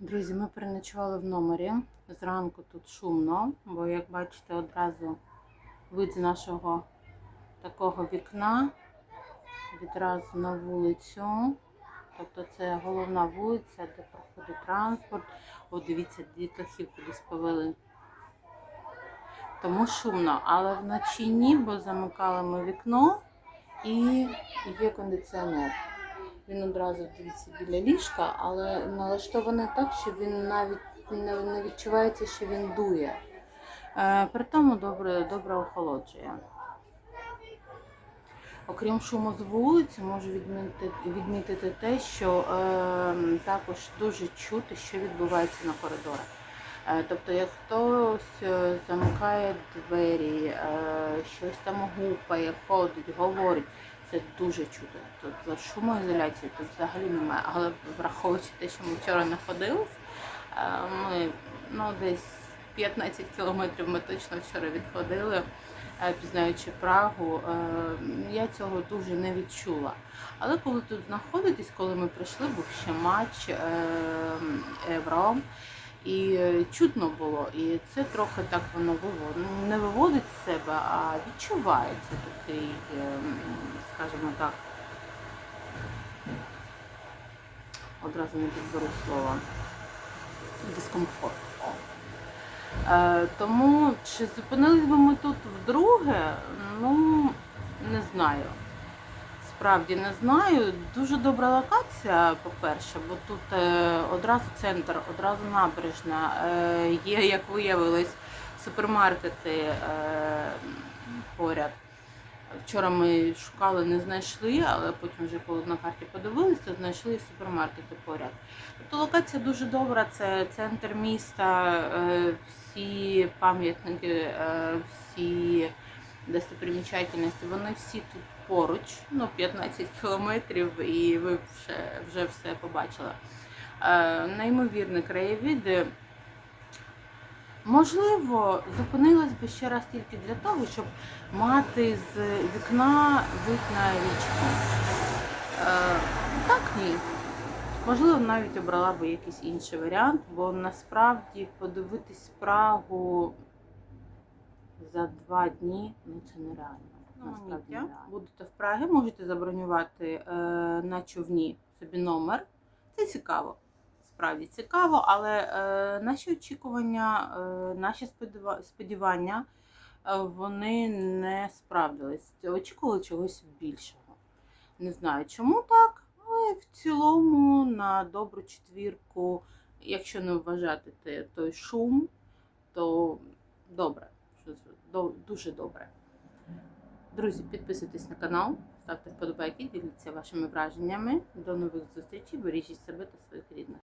Друзі, ми переночували в номері. Зранку тут шумно, бо, як бачите, одразу вид з нашого такого вікна відразу на вулицю. Тобто це головна вулиця, де проходить транспорт. О, дивіться, дітей кудись повели. Тому шумно, але вночі ні, бо замикали ми вікно і є кондиціонер. Він одразу дивіться біля ліжка, але налаштований так, що він навіть не, відчувається, що він дує. Е, при тому добре, добре охолоджує. Окрім шуму з вулиці, можу відмітити, відмітити те, що е, також дуже чути, що відбувається на коридорах. Е, Тобто, як хтось е, замикає двері, е, щось там гупає, ходить, говорить, це дуже чути. Тут за шумоізоляції тут взагалі немає. Але враховуючи те, що ми вчора знаходились, е, ми ну, десь 15 кілометрів ми точно вчора відходили, е, пізнаючи Прагу. Е, Я цього дуже не відчула. Але коли тут знаходитесь, коли ми прийшли, був ще матч е, Євро. І е, чутно було, і це трохи так воно виводить, не виводить з себе, а відчувається такий, е, скажімо так, одразу не підберу слова, дискомфорт. Е, тому чи зупинились би ми тут вдруге? Ну, не знаю. Справді не знаю. Дуже добра локація, по-перше, бо тут е, одразу центр, одразу набережна. Е, є, як виявилось, супермаркети е, поряд. Вчора ми шукали, не знайшли, але потім вже коли на карті подивилися, знайшли супермаркети поряд. Тобто локація дуже добра, це центр міста, всі пам'ятники, всі достопримічательності, вони всі тут поруч, ну 15 кілометрів, і ви вже, вже все побачили. Е, неймовірні краєвиди. Можливо, зупинилась би ще раз тільки для того, щоб мати з вікна вид на річку. Е, так ні. Можливо, навіть обрала би якийсь інший варіант, бо насправді подивитись Прагу за два дні ну це нереально. Насправді нереально. Будете в Прагі, можете забронювати е, на човні собі номер. Це цікаво. Справді цікаво, але е, наші очікування, е, наші сподівання, е, вони не справдились. Очікували чогось більшого. Не знаю, чому так, але в цілому на добру четвірку, якщо не вважати той шум, то добре. Дуже добре. Друзі, підписуйтесь на канал, ставте вподобайки, діліться вашими враженнями. До нових зустрічей, бережіть себе та своїх рідних.